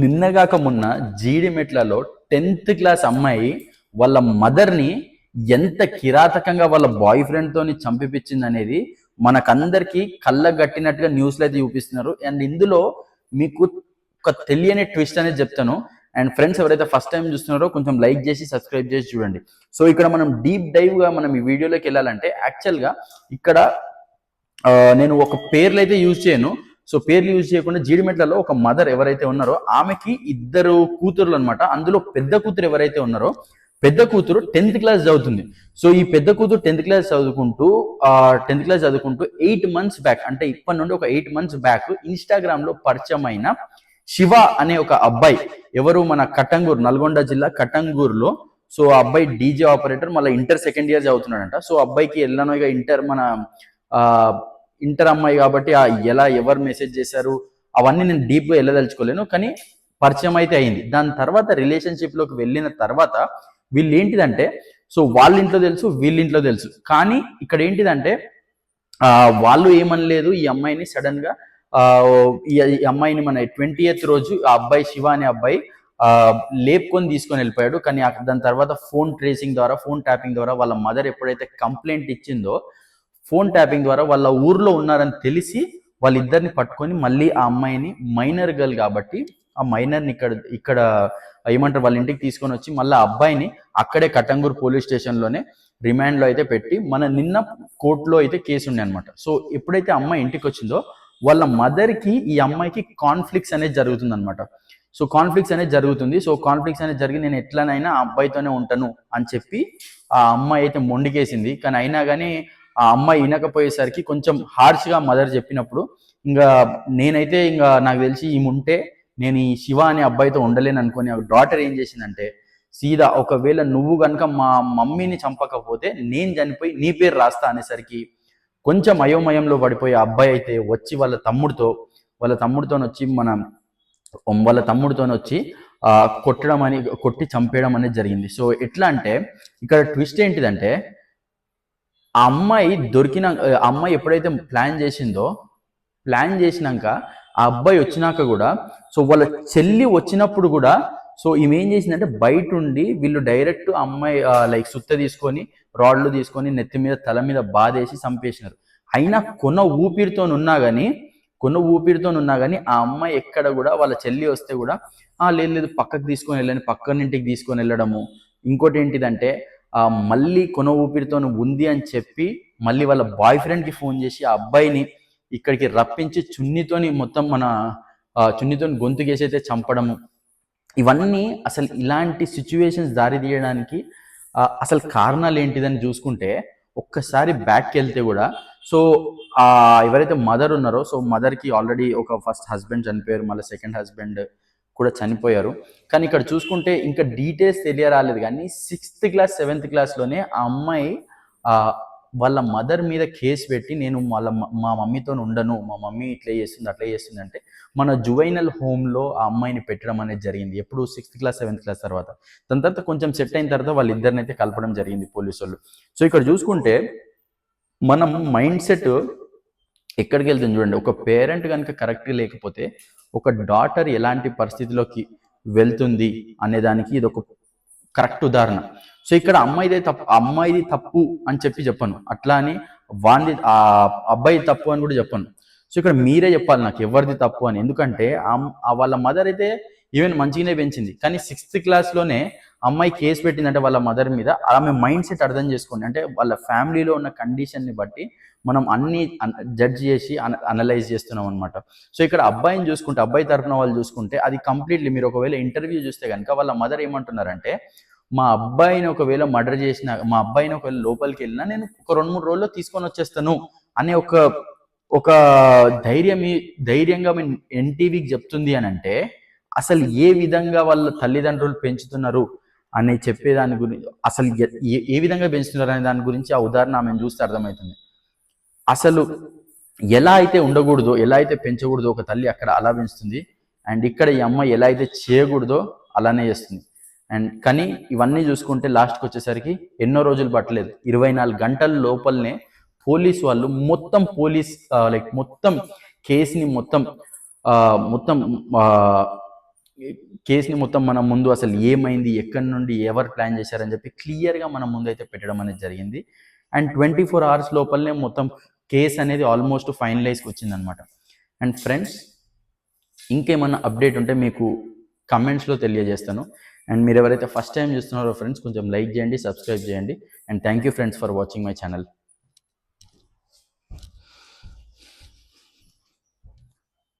నిన్నగాక మొన్న జీడిమెట్లలో tenth class అమ్మాయి వాళ్ళ మదర్ని ఎంత కిరాతకంగా వాళ్ళ బాయ్ ఫ్రెండ్తోని చంపిపించింది అనేది మనకందరికీ కళ్ళ గట్టినట్టుగా న్యూస్లో అయితే చూపిస్తున్నారు. అండ్ ఇందులో మీకు ఒక తెలియని ట్విస్ట్ అనేది చెప్తాను. అండ్ ఫ్రెండ్స్ ఎవరైతే ఫస్ట్ టైం చూస్తున్నారో కొంచెం లైక్ చేసి సబ్స్క్రైబ్ చేసి చూడండి. సో ఇక్కడ మనం డీప్ డైవ్గా మనం ఈ వీడియోలోకి వెళ్ళాలంటే యాక్చువల్గా ఇక్కడ నేను ఒక పేర్లు అయితే యూజ్ చేయను. సో పేర్లు యూజ్ చేయకుండా జీడిమెట్లలో ఒక మదర్ ఎవరైతే ఉన్నారో ఆమెకి ఇద్దరు కూతురులు అన్నమాట. అందులో పెద్ద కూతురు ఎవరైతే ఉన్నారో పెద్ద కూతురు టెన్త్ క్లాస్ చదువుతుంది. సో ఈ పెద్ద కూతురు టెన్త్ క్లాస్ చదువుకుంటూ టెన్త్ క్లాస్ చదువుకుంటూ ఎయిట్ మంత్స్ బ్యాక్ అంటే ఇప్పటి నుండి ఒక ఎయిట్ మంత్స్ బ్యాక్ ఇన్స్టాగ్రామ్లో పరిచయం అయిన శివ అనే ఒక అబ్బాయి ఎవరు మన కట్టంగూరు నల్గొండ జిల్లా కట్టంగూరులో. సో ఆ అబ్బాయి డీజే ఆపరేటర్ మళ్ళీ ఇంటర్ సెకండ్ ఇయర్ చదువుతున్నాడంట. సో అబ్బాయికి ఎల్లానో ఇక ఇంటర్ మన ఆ, ఇంటర్ అమ్మాయి కాబట్టి ఆ ఎలా ఎవరు మెసేజ్ చేశారు అవన్నీ నేను డీప్గా వెళ్ళదలుచుకోలేను కానీ పరిచయం అయితే అయింది. దాని తర్వాత రిలేషన్షిప్లోకి వెళ్ళిన తర్వాత వీళ్ళు ఏంటిదంటే సో వాళ్ళ ఇంట్లో తెలుసు వీళ్ళ ఇంట్లో తెలుసు. కానీ ఇక్కడ ఏంటిదంటే వాళ్ళు ఏమనలేదు ఈ అమ్మాయిని సడన్గా ఈ అమ్మాయిని మన ట్వంటీ ఎయిత్ రోజు ఆ అబ్బాయి శివ అనే అబ్బాయి లేపుకొని తీసుకొని వెళ్ళిపోయాడు. కానీ దాని తర్వాత ఫోన్ ట్రేసింగ్ ద్వారా ఫోన్ ట్యాపింగ్ ద్వారా వాళ్ళ మదర్ ఎప్పుడైతే కంప్లైంట్ ఇచ్చిందో ఫోన్ ట్యాపింగ్ ద్వారా వాళ్ళ ఊర్లో ఉన్నారని తెలిసి వాళ్ళిద్దరిని పట్టుకొని మళ్ళీ ఆ అమ్మాయిని మైనర్ గర్ల్ కాబట్టి ఆ మైనర్ని ఇక్కడ ఇక్కడ ఏమంటారు వాళ్ళ ఇంటికి తీసుకొని వచ్చి మళ్ళీ ఆ అబ్బాయిని అక్కడే కటంగూర్ పోలీస్ స్టేషన్లోనే రిమాండ్లో అయితే పెట్టి మన నిన్న కోర్టులో అయితే కేసు ఉండే అనమాట సో ఎప్పుడైతే అమ్మాయి ఇంటికి వచ్చిందో వాళ్ళ మదర్కి ఈ అమ్మాయికి కాన్ఫ్లిక్ట్స్ అనేది జరుగుతుంది అనమాట సో కాన్ఫ్లిక్ట్స్ అనేది జరుగుతుంది. సో కాన్ఫ్లిక్ట్స్ అనేది జరిగి నేను ఎట్లనైనా ఆ అబ్బాయితోనే ఉంటాను అని చెప్పి ఆ అమ్మాయి అయితే మొండికేసింది. కానీ అయినా కానీ ఆ అమ్మాయి వినకపోయేసరికి కొంచెం హార్ష్గా మదర్ చెప్పినప్పుడు ఇంకా నేనైతే ఇంకా నాకు తెలిసి ఈమె ఉంటే నేను ఈ శివ అనే అబ్బాయితో ఉండలేను అనుకుని ఆ డాటర్ ఏం చేసిందంటే సీదా ఒకవేళ నువ్వు కనుక మా మమ్మీని చంపకపోతే నేను చనిపోయి నీ పేరు రాస్తా అనేసరికి కొంచెం అయోమయంలో పడిపోయి అబ్బాయి అయితే వచ్చి వాళ్ళ తమ్ముడితో వాళ్ళ తమ్ముడితో వచ్చి మన వాళ్ళ తమ్ముడితో వచ్చి కొట్టడం అని కొట్టి చంపేయడం అనేది జరిగింది. సో ఎట్లా అంటే ఇక్కడ ట్విస్ట్ ఏంటిదంటే ఆ అమ్మాయి దొరికిన ఆ అమ్మాయి ఎప్పుడైతే ప్లాన్ చేసిందో ప్లాన్ చేసినాక ఆ అబ్బాయి వచ్చినాక కూడా సో వాళ్ళ చెల్లి వచ్చినప్పుడు కూడా సో ఈమె ఏం చేసిందంటే బయట ఉండి వీళ్ళు డైరెక్ట్ అమ్మాయి లైక్ సుత్త తీసుకొని రాడ్లు తీసుకొని నెత్తి మీద తల మీద బాధేసి చంపేసినారు. అయినా కొన ఊపిరితో ఉన్నా కానీ కొన్న ఊపిరితో ఉన్నా కానీ ఆ అమ్మాయి ఎక్కడ కూడా వాళ్ళ చెల్లి వస్తే కూడా లేదు లేదు పక్కకు తీసుకొని వెళ్ళని పక్కన ఇంటికి తీసుకొని వెళ్ళడము. ఇంకోటి ఏంటిదంటే మళ్ళీ కొన ఊపిరితో ఉంది అని చెప్పి మళ్ళీ వాళ్ళ బాయ్ ఫ్రెండ్కి ఫోన్ చేసి ఆ అబ్బాయిని ఇక్కడికి రప్పించి చున్నితోని మొత్తం మన చున్నీతోని చున్నితోని గొంతుకేసి అయితే చంపడము ఇవన్నీ అసలు ఇలాంటి సిచ్యువేషన్స్ దారి తీయడానికి అసలు కారణాలు ఏంటిదని చూసుకుంటే ఒక్కసారి బ్యాక్కి వెళ్తే కూడా సో ఎవరైతే మదర్ ఉన్నారో సో మదర్కి ఆల్రెడీ ఒక ఫస్ట్ హస్బెండ్ చనిపోయారు మళ్ళీ సెకండ్ హస్బెండ్ కూడా చనిపోయారు. కానీ ఇక్కడ చూసుకుంటే ఇంకా డీటెయిల్స్ తెలియరాలేదు కానీ సిక్స్త్ క్లాస్ సెవెంత్ క్లాస్లోనే ఆ అమ్మాయి వాళ్ళ మదర్ మీద కేసు పెట్టి నేను వాళ్ళ మా మమ్మీతో ఉండను మా మమ్మీ ఇట్లా చేస్తుంది అట్లా చేస్తుంది అంటే మన జువైనల్ హోమ్లో ఆ అమ్మాయిని పెట్టడం అనేది జరిగింది. ఎప్పుడు సిక్స్త్ క్లాస్ సెవెంత్ క్లాస్ తర్వాత. దాని తర్వాత కొంచెం సెట్ అయిన తర్వాత వాళ్ళిద్దరిని అయితే కలపడం జరిగింది పోలీసు వాళ్ళు. సో ఇక్కడ చూసుకుంటే మనం మైండ్ సెట్ ఎక్కడికి వెళ్తుంది చూడండి. ఒక పేరెంట్ కనుక కరెక్ట్గా లేకపోతే ఒక డాటర్ ఎలాంటి పరిస్థితిలోకి వెళ్తుంది అనేదానికి ఇది ఒక కరెక్ట్ ఉదాహరణ. సో ఇక్కడ అమ్మాయిదే తప్పు అమ్మాయిది తప్పు అని చెప్పి చెప్పను. అట్లా అని వాంది ఆ అబ్బాయి తప్పు అని కూడా చెప్పను. సో ఇక్కడ మీరే చెప్పాలి నాకు ఎవరిది తప్పు అని. ఎందుకంటే వాళ్ళ మదర్ అయితే ఈవెన్ మంచిగానే పెంచింది. కానీ సిక్స్త్ క్లాస్లోనే అమ్మాయి కేసు పెట్టిందంటే వాళ్ళ మదర్ మీద. ఆమె మైండ్ సెట్ అర్థం చేసుకోండి. అంటే వాళ్ళ ఫ్యామిలీలో ఉన్న కండిషన్ని బట్టి మనం అన్ని జడ్జ్ చేసి అనలైజ్ చేస్తున్నాం అనమాట సో ఇక్కడ అబ్బాయిని చూసుకుంటే అబ్బాయి తరపున వాళ్ళు చూసుకుంటే అది కంప్లీట్లీ మీరు ఒకవేళ ఇంటర్వ్యూ చూస్తే కనుక వాళ్ళ మదర్ ఏమంటున్నారంటే మా అబ్బాయిని ఒకవేళ మర్డర్ చేసిన మా అబ్బాయిని ఒకవేళ లోపలికి వెళ్ళినా నేను ఒక రెండు మూడు రోజుల్లో తీసుకొని వచ్చేస్తాను అనే ఒక ఒక ధైర్యం ధైర్యంగా ఎన్టీవీకి చెప్తుంది అని అంటే అసలు ఏ విధంగా వాళ్ళ తల్లిదండ్రులు పెంచుతున్నారు? అని చెప్పేదాని గురించి అసలు ఏ- ఏ విధంగా పెంచుతున్నారు అనే దాని గురించి ఆ ఉదాహరణ ఆమెను చూస్తే అర్థమవుతుంది. అసలు ఎలా అయితే ఉండకూడదో ఎలా అయితే పెంచకూడదో ఒక తల్లి అక్కడ అలా పెంచుతుంది. అండ్ ఇక్కడ ఈ అమ్మాయి ఎలా అయితే చేయకూడదో అలానే చేస్తుంది. అండ్ కానీ ఇవన్నీ చూసుకుంటే లాస్ట్కి వచ్చేసరికి ఎన్నో రోజులు పట్టలేదు. ఇరవై నాలుగు గంటల లోపలనే పోలీస్ వాళ్ళు మొత్తం పోలీస్ లైక్ మొత్తం కేసుని మొత్తం మొత్తం కేసుని మొత్తం మనం ముందు అసలు ఏమైంది ఎక్కడి నుండి ఎవరు ప్లాన్ చేశారని చెప్పి క్లియర్గా మనం ముందు అయితే పెట్టడం అనేది జరిగింది. అండ్ ట్వంటీ ఫోర్ అవర్స్ లోపలనే మొత్తం కేసు అనేది ఆల్మోస్ట్ ఫైనలైజ్కి వచ్చిందనమాట అండ్ ఫ్రెండ్స్ ఇంకేమన్నా అప్డేట్ ఉంటే మీకు కమెంట్స్లో తెలియజేస్తాను. అండ్ మీరు ఎవరైతే ఫస్ట్ టైం చూస్తున్నారో ఫ్రెండ్స్ కొంచెం లైక్ చేయండి సబ్స్క్రైబ్ చేయండి. And thank you friends for watching my channel.